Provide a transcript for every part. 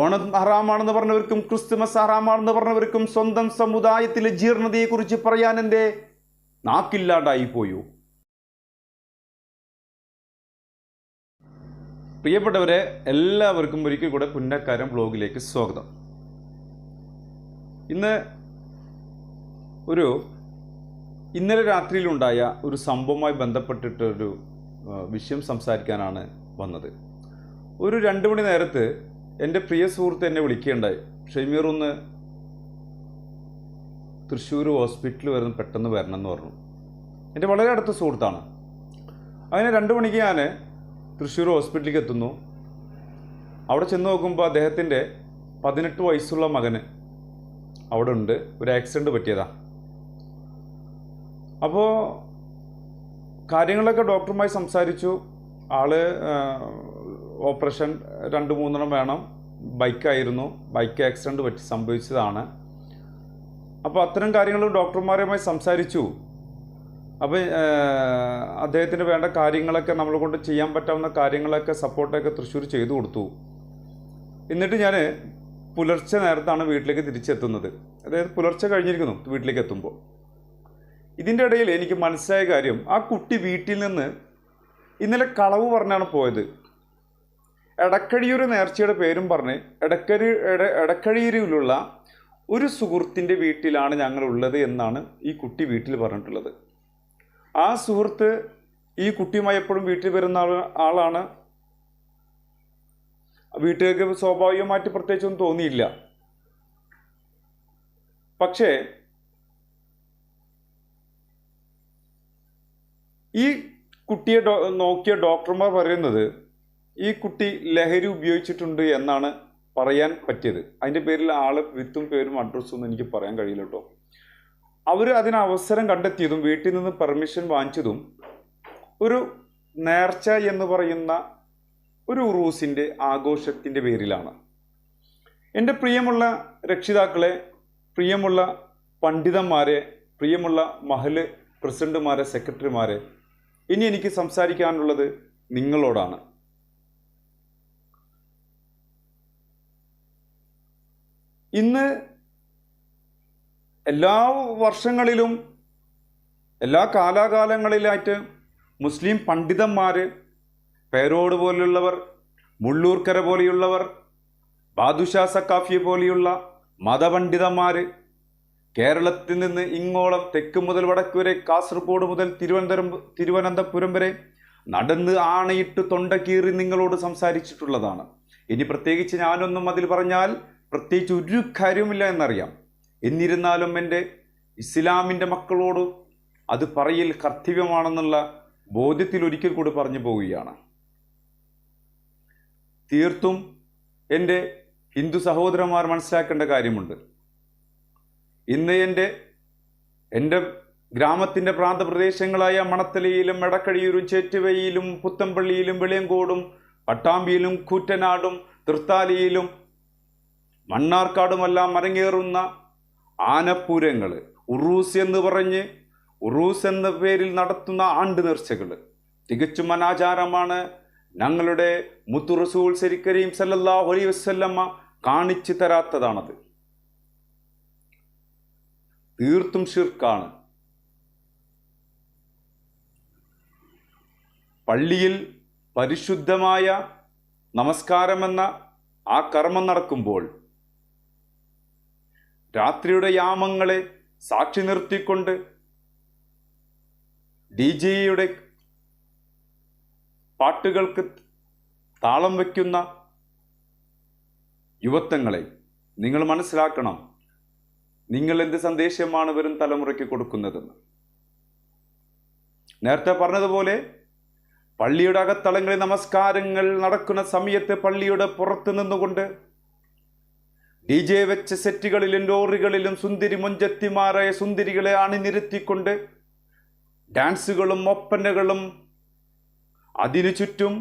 Onam ഹറാമാണെന്ന് പറഞ്ഞവർക്കും Christmas ഹറാമാണെന്ന് പറഞ്ഞവർക്കും സ്വന്തം സമുദായത്തിലെ ജീർണതയെക്കുറിച്ച് പറയാൻ എന്റെ നാക്കില്ലാണ്ടായി പോയോ? പ്രിയപ്പെട്ടവരെ എല്ലാവർക്കും ഒരിക്കൽ കൂടെ പുന്നക്കാരം ബ്ലോഗിലേക്ക് സ്വാഗതം. ഇന്ന് ഒരു ഇന്നലെ രാത്രിയിലുണ്ടായ ഒരു സംഭവവുമായി ബന്ധപ്പെട്ടിട്ടൊരു വിഷയം സംസാരിക്കാനാണ് വന്നത്. ഒരു രണ്ട് മണി നേരത്ത് എന്റെ പ്രിയ സുഹൃത്ത് എന്നെ വിളിക്കുകയുണ്ടായി. ഷെമീർ ഒന്ന് തൃശ്ശൂർ ഹോസ്പിറ്റലിൽ വരുന്ന പെട്ടെന്ന് വരണം എന്ന് പറഞ്ഞു. എന്റെ വളരെ അടുത്ത സുഹൃത്താണ്. അങ്ങനെ രണ്ട് മണിക്ക് ഞാൻ തൃശ്ശൂർ ഹോസ്പിറ്റലിലേക്ക് എത്തുന്നു. അവിടെ ചെന്ന് നോക്കുമ്പോൾ അദ്ദേഹത്തിന്റെ പതിനെട്ട് വയസ്സുള്ള മകന് അവിടെ ഉണ്ട്. ഒരു ആക്സിഡന്റ് പറ്റിയതാ. അപ്പോൾ കാര്യങ്ങളൊക്കെ ഡോക്ടറുമായി സംസാരിച്ചു. ആൾ ഓപ്പറേഷൻ രണ്ട് മൂന്നെണ്ണം വേണം. ബൈക്കായിരുന്നു ബൈക്ക് ആക്സിഡന്റ് പറ്റി സംഭവിച്ചതാണ്. അപ്പോൾ അത്തരം കാര്യങ്ങൾ ഡോക്ടർമാരുമായി സംസാരിച്ചു. അപ്പോൾ അദ്ദേഹത്തിന് വേണ്ട കാര്യങ്ങളൊക്കെ നമ്മളെ കൊണ്ട് ചെയ്യാൻ പറ്റാവുന്ന കാര്യങ്ങളൊക്കെ സപ്പോർട്ടൊക്കെ തൃശ്ശൂർ ചെയ്തു കൊടുത്തു. എന്നിട്ട് ഞാൻ പുലർച്ചെ നേരത്താണ് വീട്ടിലേക്ക് തിരിച്ചെത്തുന്നത്. അതായത് പുലർച്ചെ കഴിഞ്ഞിരിക്കുന്നു വീട്ടിലേക്ക് എത്തുമ്പോൾ. ഇതിന്റെ ഇടയിൽ എനിക്ക് മനസ്സിലായ കാര്യം ആ കുട്ടി വീട്ടിൽ നിന്ന് ഇന്നലെ കളവ് പറഞ്ഞാണ് പോയത്. എടക്കഴിയൂർ നേർച്ചയുടെ പേരും പറഞ്ഞ് എടക്കരി എട എടക്കഴിയൂരിലുള്ള ഒരു സുഹൃത്തിന്റെ വീട്ടിലാണ് ഞങ്ങൾ ഉള്ളത് എന്നാണ് ഈ കുട്ടി വീട്ടിൽ പറഞ്ഞിട്ടുള്ളത്. ആ സുഹൃത്ത് ഈ കുട്ടിയുമായി എപ്പോഴും വീട്ടിൽ വരുന്ന ആൾ ആളാണ്. വീട്ടിലേക്ക് സ്വാഭാവികമായിട്ട് പ്രത്യേകിച്ചൊന്നും തോന്നിയില്ല. പക്ഷേ ഈ കുട്ടിയെ നോക്കിയ ഡോക്ടർമാർ പറയുന്നത് ഈ കുട്ടി ലഹരി ഉപയോഗിച്ചിട്ടുണ്ട് എന്നാണ് പറയാൻ പറ്റിയത്. അതിന്റെ പേരിൽ ആൾ വിത്തും പേരും അഡ്രസ്സും ഒന്നും എനിക്ക് പറയാൻ കഴിയില്ല കേട്ടോ. അവർ അതിന് അവസരം കണ്ടെത്തിയതും വീട്ടിൽ നിന്ന് പെർമിഷൻ വാങ്ങിച്ചതും ഒരു നേർച്ച എന്ന് പറയുന്ന ഒരു ഉറൂസിന്റെ ആഘോഷത്തിന്റെ പേരിലാണ്. എന്റെ പ്രിയമുള്ള രക്ഷിതാക്കളെ പ്രിയമുള്ള പണ്ഡിതന്മാരെ പ്രിയമുള്ള മഹൽ പ്രസിഡന്റുമാരെ സെക്രട്ടറിമാരെ ഇനി എനിക്ക് സംസാരിക്കാനുള്ളത് നിങ്ങളോടാണ്. ഇന്ന് എല്ലാ വർഷങ്ങളിലും എല്ലാ കാലാകാലങ്ങളിലായിട്ട് മുസ്ലിം പണ്ഡിതന്മാർ പേരോട് പോലെയുള്ളവർ മുള്ളൂർക്കര പോലെയുള്ളവർ ബാദുഷാ സക്കാഫിയെ പോലെയുള്ള മതപണ്ഡിതന്മാർ കേരളത്തിൽ നിന്ന് ഇങ്ങോളം തെക്ക് മുതൽ വടക്ക് വരെ കാസർഗോഡ് മുതൽ തിരുവനന്തപുരം തിരുവനന്തപുരം വരെ നടന്ന് ആണയിട്ട് തൊണ്ട കീറി നിങ്ങളോട് സംസാരിച്ചിട്ടുള്ളതാണ്. ഇനി പ്രത്യേകിച്ച് ഞാനൊന്നും അതിൽ പറഞ്ഞാൽ പ്രത്യേകിച്ച് ഒരു കാര്യവുമില്ല എന്നറിയാം. എന്നിരുന്നാലും എന്റെ ഇസ്ലാമിന്റെ മക്കളോട് അത് പറയൽ കർത്തവ്യമാണെന്നുള്ള ബോധ്യത്തിൽ ഒരിക്കൽ കൂടി പറഞ്ഞു പോവുകയാണ്. തീർത്തും എന്റെ ഹിന്ദു സഹോദരന്മാർ മനസ്സിലാക്കേണ്ട കാര്യമുണ്ട്. ഇന്ന് എന്റെ എന്റെ ഗ്രാമത്തിന്റെ പ്രാന്തപ്രദേശങ്ങളായ മണത്തലയിലും എടക്കഴിയൂരും ചേറ്റുവയിലും പുത്തമ്പള്ളിയിലും വെളിയങ്കോടും പട്ടാമ്പിയിലും കൂറ്റനാടും തൃത്താലിയിലും മണ്ണാർക്കാടുമെല്ലാം മരങ്ങേറുന്ന ആനപ്പൂരങ്ങൾ ഉറൂസ് എന്ന് പറഞ്ഞ് ഉറൂസ് എന്ന പേരിൽ നടത്തുന്ന ആണ്ട് നേർച്ചകൾ തികച്ചും അനാചാരമാണ്. ഞങ്ങളുടെ മുത്തുറസൂൽ റസൂൽ സല്ലാ അലൈഹി വസല്ലമ്മ കാണിച്ചു തരാത്തതാണത്. തീർത്തും ഷിർക്കാണ് പള്ളിയിൽ പരിശുദ്ധമായ നമസ്കാരമെന്ന ആ കർമ്മം നടക്കുമ്പോൾ രാത്രിയുടെ യാമങ്ങളെ സാക്ഷി നിർത്തിക്കൊണ്ട് ഡി ജെയുടെ പാട്ടുകൾക്ക് താളം വയ്ക്കുന്ന യുവത്വങ്ങളെ നിങ്ങൾ മനസ്സിലാക്കണം. നിങ്ങൾ എന്ത് സന്ദേശമാണ് വരും തലമുറയ്ക്ക് കൊടുക്കുന്നതെന്ന്. നേരത്തെ പറഞ്ഞതുപോലെ പള്ളിയുടെ അകത്തളങ്ങളിൽ നമസ്കാരങ്ങൾ നടക്കുന്ന സമയത്ത് പള്ളിയുടെ പുറത്ത് നിന്നുകൊണ്ട് ഡി ജെ വെച്ച സെറ്റുകളിലും ലോറികളിലും സുന്ദരി മുഞ്ചത്തിമാരായ സുന്ദരികളെ അണിനിരത്തിക്കൊണ്ട് ഡാൻസുകളും ഒപ്പനകളും അതിനു ചുറ്റും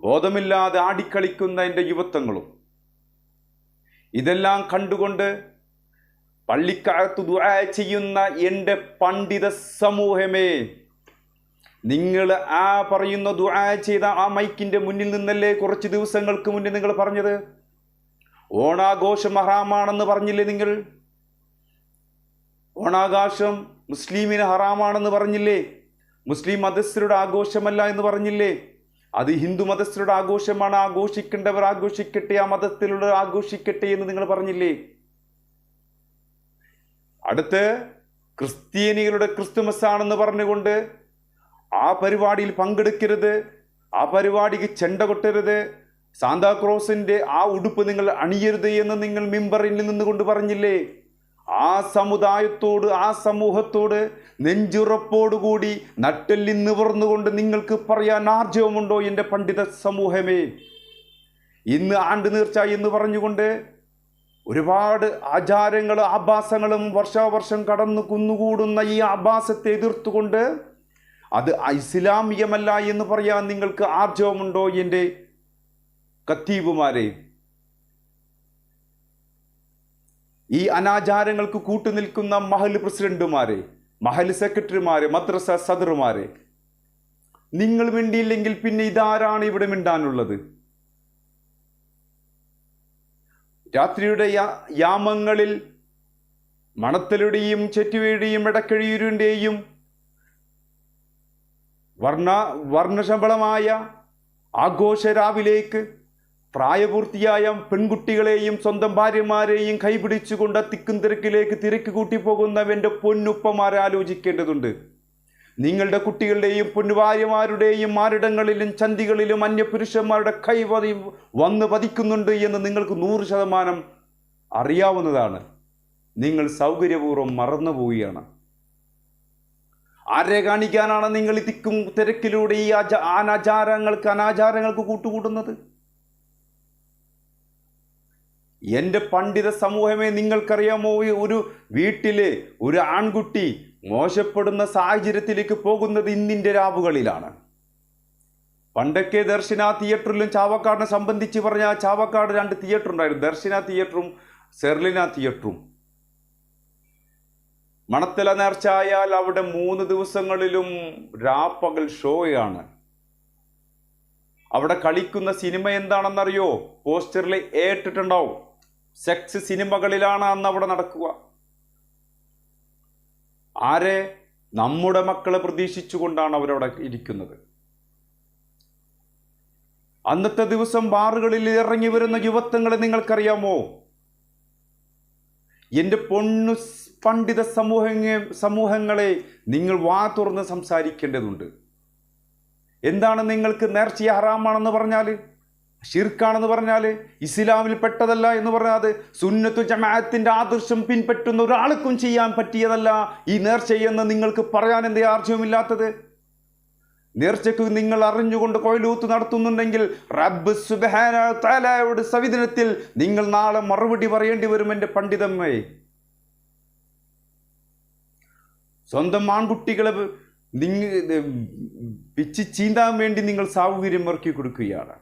ബോധമില്ലാതെ ആടിക്കളിക്കുന്ന എന്റെ യുവത്വങ്ങളും. ഇതെല്ലാം കണ്ടുകൊണ്ട് പള്ളിക്കകത്ത് ദുആ ചെയ്യുന്ന എന്റെ പണ്ഡിത സമൂഹമേ നിങ്ങൾ ആ പറയുന്ന ദുആ ചെയ്ത ആ മൈക്കിന്റെ മുന്നിൽ നിന്നല്ലേ കുറച്ച് ദിവസങ്ങൾക്ക് മുന്നേ നിങ്ങൾ പറഞ്ഞത്? ഓണാഘോഷം ഹറാമാണെന്ന് പറഞ്ഞില്ലേ നിങ്ങൾ? ഓണാഘോഷം മുസ്ലിമിന് ഹറാമാണെന്ന് പറഞ്ഞില്ലേ? മുസ്ലിം മതസ്ഥരുടെ ആഘോഷമല്ല എന്ന് പറഞ്ഞില്ലേ? അത് ഹിന്ദു മതസ്ഥരുടെ ആഘോഷമാണ്. ആഘോഷിക്കേണ്ടവർ ആഘോഷിക്കട്ടെ ആ മതത്തിലുള്ളവർ ആഘോഷിക്കട്ടെ എന്ന് നിങ്ങൾ പറഞ്ഞില്ലേ? അടുത്ത് ക്രിസ്ത്യാനികളുടെ ക്രിസ്തുമസ് ആണെന്ന് പറഞ്ഞുകൊണ്ട് ആ പരിപാടിയിൽ പങ്കെടുക്കരുത് ആ പരിപാടിക്ക് ചെണ്ട കൊട്ടരുത് സാന്താക്രോസിന്റെ ആ ഉടുപ്പ് നിങ്ങൾ അണിയരുത് എന്ന് നിങ്ങൾ മിമ്പറിൽ നിന്നുകൊണ്ട് പറഞ്ഞില്ലേ? ആ സമുദായത്തോട് ആ സമൂഹത്തോട് നെഞ്ചുറപ്പോടുകൂടി നട്ടെല്ലി നിവർന്നുകൊണ്ട് നിങ്ങൾക്ക് പറയാൻ ആർജവമുണ്ടോ എന്റെ പണ്ഡിത സമൂഹമേ? ഇന്ന് ആണ്ട് നീർച്ച എന്ന് പറഞ്ഞുകൊണ്ട് ഒരുപാട് ആചാരങ്ങളും ആഭാസങ്ങളും വർഷാവർഷം കടന്നു കുന്നുകൂടുന്ന ഈ ആഭാസത്തെ എതിർത്തുകൊണ്ട് അത് ഇസ്ലാമികമല്ല എന്ന് പറയാൻ നിങ്ങൾക്ക് ആർജവമുണ്ടോ എന്റെ കത്തീബുമാരെ ഈ അനാചാരങ്ങൾക്ക് കൂട്ടുനിൽക്കുന്ന മഹൽ പ്രസിഡന്റുമാരെ മഹൽ സെക്രട്ടറിമാരെ മദ്രസ സദറുമാരെ നിങ്ങൾ മിണ്ടിയില്ലെങ്കിൽ പിന്നെ ഇതാരാണ് ഇവിടെ മിണ്ടാനുള്ളത്? രാത്രിയുടെ യാമങ്ങളിൽ മണത്തലുടെയും ചെറ്റുവയുടെയും ഇടക്കഴിയൂരിന്റെയും വർണ വർണശബളമായ ആഘോഷ രാവിലേക്ക് പ്രായപൂർത്തിയായ പെൺകുട്ടികളെയും സ്വന്തം ഭാര്യമാരെയും കൈപിടിച്ചുകൊണ്ട് തിക്കും തിരക്കിലേക്ക് തിരക്ക് കൂട്ടി പോകുന്നവന്റെ പൊന്നുപ്പമാരെ ആലോചിക്കേണ്ടതുണ്ട്. നിങ്ങളുടെ കുട്ടികളുടെയും പൊന്നുഭാര്യമാരുടെയും മാരിടങ്ങളിലും ചന്തികളിലും അന്യപുരുഷന്മാരുടെ കൈ പതി വന്ന് പതിക്കുന്നുണ്ട് എന്ന് നിങ്ങൾക്ക് നൂറ് ശതമാനം അറിയാവുന്നതാണ്. നിങ്ങൾ സൗകര്യപൂർവം മറന്നുപോവുകയാണ്. ആരെ കാണിക്കാനാണ് നിങ്ങൾ ഈ തിക്കും തിരക്കിലൂടെ ഈ അനാചാരങ്ങൾക്ക് അനാചാരങ്ങൾക്ക് കൂട്ടുകൂടുന്നത് എന്റെ പണ്ഡിത സമൂഹമേ നിങ്ങൾക്കറിയാമോ ഒരു വീട്ടിലെ ഒരു ആൺകുട്ടി മോശപ്പെടുന്ന സാഹചര്യത്തിലേക്ക് പോകുന്നത് ഇന്നിന്റെ രാവുകളിലാണ്. പണ്ടൊക്കെ ദർശന തിയേറ്ററിലും ചാവക്കാടിനെ സംബന്ധിച്ച് പറഞ്ഞാൽ ചാവക്കാട് രണ്ട് തിയേറ്റർ ഉണ്ടായിരുന്നു ദർശന തിയേറ്ററും സെർലിന തിയേറ്ററും. മണത്തല നേർച്ച ആയാൽ അവിടെ മൂന്ന് ദിവസങ്ങളിലും രാപ്പകൽ ഷോയാണ്. അവിടെ കളിക്കുന്ന സിനിമ എന്താണെന്നറിയോ? പോസ്റ്ററിൽ ഏറ്റിട്ടുണ്ടാവും. സെക്സ് സിനിമകളിലാണ് അന്ന് അവിടെ നടക്കുക. ആരെ നമ്മുടെ മക്കളെ പ്രതീക്ഷിച്ചുകൊണ്ടാണ് അവരവിടെ ഇരിക്കുന്നത്. അന്നത്തെ ദിവസം ബാറുകളിൽ ഇറങ്ങി വരുന്ന യുവത്വങ്ങളെ നിങ്ങൾക്കറിയാമോ? എന്റെ പൊണ്ണു പണ്ഡിത സമൂഹങ്ങ സമൂഹങ്ങളെ നിങ്ങൾ വാ തുറന്ന് സംസാരിക്കേണ്ടതുണ്ട്. എന്താണ് നിങ്ങൾക്ക് നേർച്ചയെ ഹറാമാണെന്ന് പറഞ്ഞാൽ ഷിർക്കാണെന്ന് പറഞ്ഞാൽ ഇസ്ലാമിൽ പെട്ടതല്ല എന്ന് പറഞ്ഞാൽ സുന്നത്തു ജമാഅത്തിന്റെ ആദർശം പിൻപറ്റുന്ന ഒരാൾക്കും ചെയ്യാൻ പറ്റിയതല്ല. ഈ നേർച്ചയെന്ന് നിങ്ങൾക്ക് പറയാൻ എന്തേ ആർജവുമില്ലാത്തത്? നേർച്ചയ്ക്ക് നിങ്ങൾ അറിഞ്ഞുകൊണ്ട് കൊയിലൂത്ത് നടത്തുന്നുണ്ടെങ്കിൽ റബ്ബ് സുബഹാന താലയുടെ സവിധനത്തിൽ നിങ്ങൾ നാളെ മറുപടി പറയേണ്ടി വരും എന്റെ പണ്ഡിതമ്മേ. സ്വന്തം ആൺകുട്ടികളെ നിങ്ങൾ പിച്ചി ചീന്താൻ വേണ്ടി നിങ്ങൾ സാഹചര്യം ഇറക്കി കൊടുക്കുകയാണ്.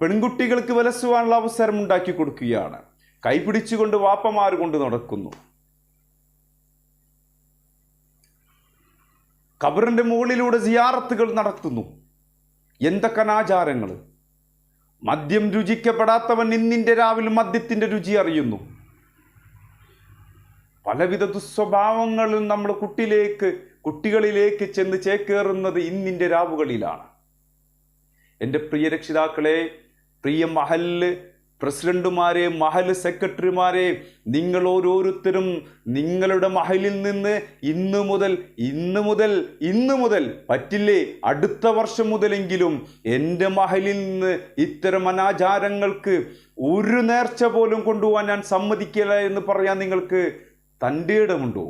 പെൺകുട്ടികൾക്ക് വലസുവാനുള്ള അവസരം ഉണ്ടാക്കി കൊടുക്കുകയാണ്. കൈപിടിച്ചുകൊണ്ട് വാപ്പമാർ കൊണ്ട് നടക്കുന്നു. കബറിന്റെ മുകളിലൂടെ സിയാറത്തുകൾ നടത്തുന്നു. എന്തൊക്കെ അനാചാരങ്ങൾ മദ്യം രുചിക്കപ്പെടാത്തവൻ ഇന്നിന്റെ രാവിലെ മദ്യത്തിന്റെ രുചി അറിയുന്നു. പലവിധ ദുസ്വഭാവങ്ങളും നമ്മൾ കുട്ടിയിലേക്ക് കുട്ടികളിലേക്ക് ചെന്ന് ചേക്കേറുന്നത് ഇന്നിന്റെ രാവുകളിലാണ്. എന്റെ പ്രിയ രക്ഷിതാക്കളെ പ്രിയ മഹൽ പ്രസിഡന്റുമാരെ മഹൽ സെക്രട്ടറിമാരെ നിങ്ങൾ ഓരോരുത്തരും നിങ്ങളുടെ മഹലിൽ നിന്ന് ഇന്ന് മുതൽ ഇന്ന് മുതൽ ഇന്ന് മുതൽ പറ്റില്ലേ? അടുത്ത വർഷം മുതലെങ്കിലും എന്റെ മഹലിൽ നിന്ന് ഇത്തരം അനാചാരങ്ങൾക്ക് ഒരു നേർച്ച പോലും കൊണ്ടുപോകാൻ ഞാൻ സമ്മതിക്കില്ല എന്ന് പറയാൻ നിങ്ങൾക്ക് തന്റെ ഇടമുണ്ടോ?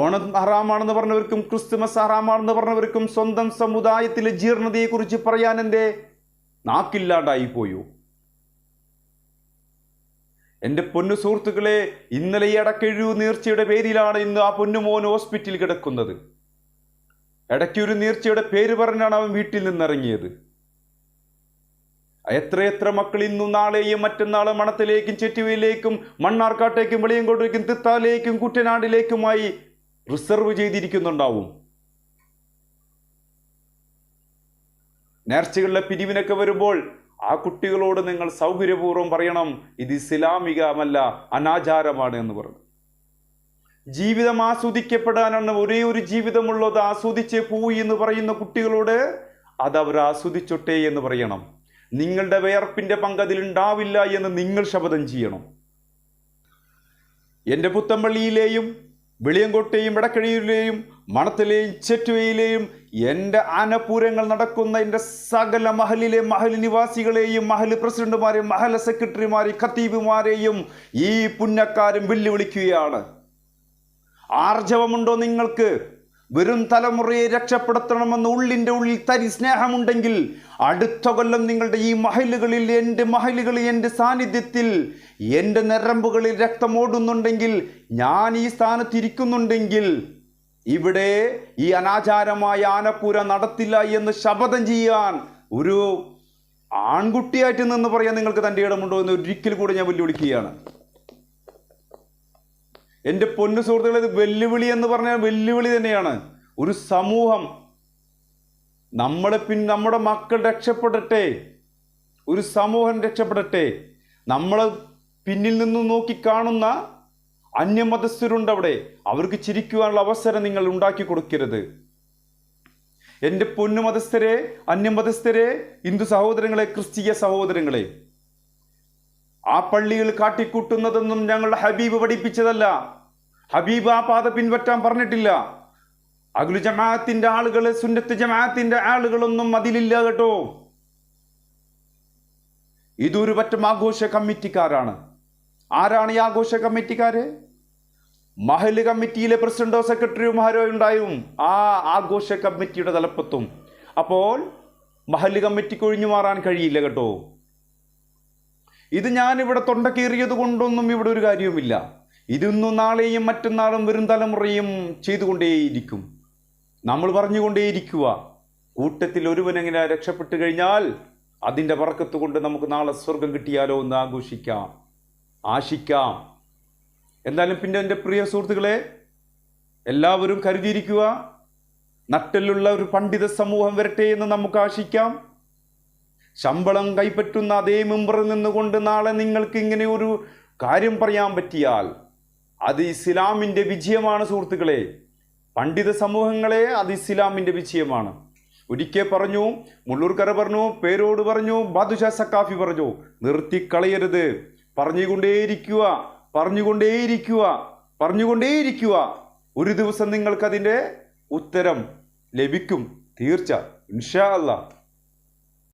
ഓണം ഹറാമാണെന്ന് പറഞ്ഞവർക്കും ക്രിസ്തുമസ് ഹറാമാണെന്ന് പറഞ്ഞവർക്കും സ്വന്തം സമുദായത്തിലെ ജീർണതയെക്കുറിച്ച് പറയാൻ എന്റെ നാക്കില്ലാണ്ടായി പോയോ? എന്റെ പൊന്നു സുഹൃത്തുക്കളെ ഇന്നലെ ഈ ഇടക്കെഴു നീർച്ചയുടെ പേരിലാണ് ഇന്ന് ആ പൊന്നുമോൻ ഹോസ്പിറ്റലിൽ കിടക്കുന്നത്. ഇടയ്ക്കൊരു നീർച്ചയുടെ പേര് പറഞ്ഞാണ് അവൻ വീട്ടിൽ നിന്നിറങ്ങിയത്. എത്രയെത്ര മക്കൾ ഇന്നും നാളെയും മറ്റന്നാളും മണത്തിലേക്കും ചെറ്റുവയിലേക്കും മണ്ണാർക്കാട്ടേക്കും വെളിയങ്കോട്ടേക്കും തിത്താലേക്കും കുട്ടനാടിലേക്കുമായി റിസർവ് ചെയ്തിരിക്കുന്നുണ്ടാവും. നേർച്ചകളിലെ പിരിവിനൊക്കെ വരുമ്പോൾ ആ കുട്ടികളോട് നിങ്ങൾ സൗകര്യപൂർവം പറയണം ഇത് ഇസ്ലാമികമല്ല അനാചാരമാണ് എന്ന് പറഞ്ഞു. ജീവിതം ആസ്വദിക്കപ്പെടാനാണ് ഒരേ ഒരു ജീവിതമുള്ളത്. ആസ്വദിച്ചേ പോയി എന്ന് പറയുന്ന കുട്ടികളോട് അത് അവർ ആസ്വദിച്ചോട്ടെ എന്ന് പറയണം. നിങ്ങളുടെ വിയർപ്പിന്റെ പങ്ക് ഉണ്ടാവില്ല എന്ന് നിങ്ങൾ ശപഥം ചെയ്യണം. എന്റെ പുത്തമ്പള്ളിയിലെയും വെളിയങ്കോട്ടെയും വടക്കഴിയിലെയും മണത്തിലെയും ചെറ്റുവയിലെയും എന്റെ ആനപൂരങ്ങൾ നടക്കുന്ന എന്റെ സകല മഹലിലെ മഹൽ നിവാസികളെയും മഹൽ പ്രസിഡന്റുമാരെയും മഹൽ സെക്രട്ടറിമാരെയും ഖത്തീബുമാരെയും ഈ പുന്നക്കാരും വെല്ലുവിളിക്കുകയാണ്. ആർജവമുണ്ടോ നിങ്ങൾക്ക്? വരും തലമുറയെ രക്ഷപ്പെടുത്തണമെന്ന് ഉള്ളിന്റെ ഉള്ളിൽ തരി സ്നേഹമുണ്ടെങ്കിൽ അടുത്ത കൊല്ലം നിങ്ങളുടെ ഈ മഹലുകളിൽ എന്റെ മഹലുകളിൽ എന്റെ സാന്നിധ്യത്തിൽ എന്റെ നരമ്പുകളിൽ രക്തം ഓടുന്നുണ്ടെങ്കിൽ ഞാൻ ഈ സ്ഥാനത്തിരിക്കുന്നുണ്ടെങ്കിൽ ഇവിടെ ഈ അനാചാരമായ ആനപ്പൂര നടത്തില്ല എന്ന് ശപഥം ചെയ്യാൻ ഒരു ആൺകുട്ടിയായിട്ട് നിന്ന് പറയാൻ നിങ്ങൾക്ക് തന്റെ ഇടമുണ്ടോ എന്ന് ഒരിക്കൽ കൂടെ ഞാൻ വെല്ലുവിളിക്കുകയാണ്. എന്റെ പൊന്നു സുഹൃത്തുക്കളെ ഇത് വെല്ലുവിളി എന്ന് പറഞ്ഞാൽ വെല്ലുവിളി തന്നെയാണ്. ഒരു സമൂഹം നമ്മളെ പിൻ നമ്മുടെ മക്കൾ രക്ഷപ്പെടട്ടെ. ഒരു സമൂഹം രക്ഷപ്പെടട്ടെ. നമ്മൾ പിന്നിൽ നിന്ന് നോക്കി കാണുന്ന അന്യമതസ്ഥരുണ്ട് അവിടെ. അവർക്ക് ചിരിക്കുവാനുള്ള അവസരം നിങ്ങൾ ഉണ്ടാക്കി കൊടുക്കരുത്. എന്റെ പൊന്നു മതസ്ഥരെ അന്യമതസ്ഥരെ ഹിന്ദു സഹോദരങ്ങളെ ക്രിസ്തീയ സഹോദരങ്ങളെ ആ പള്ളികൾ കാട്ടിക്കൂട്ടുന്നതൊന്നും ഞങ്ങളുടെ ഹബീബ് പഠിപ്പിച്ചതല്ല. ഹബീബ് ആ പാത പിൻപറ്റാൻ പറഞ്ഞിട്ടില്ല. അഖിലു ജമാഅത്തിന്റെ ആളുകൾ സുന്നത്ത് ജമാഅത്തിന്റെ ആളുകളൊന്നും അതിലില്ല കേട്ടോ. ഇതൊരു പറ്റം ആഘോഷ കമ്മിറ്റിക്കാരാണ്. ആരാണ് ഈ ആഘോഷ കമ്മിറ്റിക്കാര്? മഹൽ കമ്മിറ്റിയിലെ പ്രസിഡന്റോ സെക്രട്ടറിയോ സെക്രട്ടറിയുമാരോ ഉണ്ടായും ആ ആഘോഷ കമ്മിറ്റിയുടെ തലപ്പത്തും. അപ്പോൾ മഹൽ കമ്മിറ്റിക്ക് ഒഴിഞ്ഞു മാറാൻ കഴിയില്ല കേട്ടോ. ഇത് ഞാനിവിടെ തൊണ്ട കീറിയത് കൊണ്ടൊന്നും ഇവിടെ ഒരു കാര്യവുമില്ല. ഇതൊന്നും നാളെയും മറ്റന്നാളും വരും തലമുറയും ചെയ്തുകൊണ്ടേയിരിക്കും. നമ്മൾ പറഞ്ഞുകൊണ്ടേയിരിക്കുക. കൂട്ടത്തിൽ ഒരുവനെങ്ങനെ രക്ഷപ്പെട്ടു കഴിഞ്ഞാൽ അതിന്റെ പറക്കത്ത് കൊണ്ട് നമുക്ക് നാളെ സ്വർഗം കിട്ടിയാലോ എന്ന് ആഘോഷിക്കാം. ആശിക്കാം. എന്തായാലും പിന്നെ എന്റെ പ്രിയ സുഹൃത്തുക്കളെ എല്ലാവരും കരുതിയിരിക്കുക നട്ടിലുള്ള ഒരു പണ്ഡിത സമൂഹം വരട്ടെ എന്ന് നമുക്ക് ആശിക്കാം. ശമ്പളം കൈപ്പറ്റുന്ന അതേ മെമ്പറിൽ നിന്നുകൊണ്ട് നാളെ നിങ്ങൾക്ക് ഇങ്ങനെ ഒരു കാര്യം പറയാൻ പറ്റിയാൽ അത് ഇസ്ലാമിന്റെ വിജയമാണ് സുഹൃത്തുക്കളെ. പണ്ഡിത സമൂഹങ്ങളെ അത് ഇസ്ലാമിന്റെ വിജയമാണ്. ഒരിക്കൽ പറഞ്ഞു മുള്ളൂർക്കര പറഞ്ഞു പേരോട് പറഞ്ഞു ബാദുഷാ സക്കാഫി പറഞ്ഞു നിർത്തിക്കളയരുത്. പറഞ്ഞുകൊണ്ടേയിരിക്കുക പറഞ്ഞുകൊണ്ടേയിരിക്കുക പറഞ്ഞുകൊണ്ടേയിരിക്കുക. ഒരു ദിവസം നിങ്ങൾക്കതിന്റെ ഉത്തരം ലഭിക്കും തീർച്ച ഇൻഷാ അല്ലാ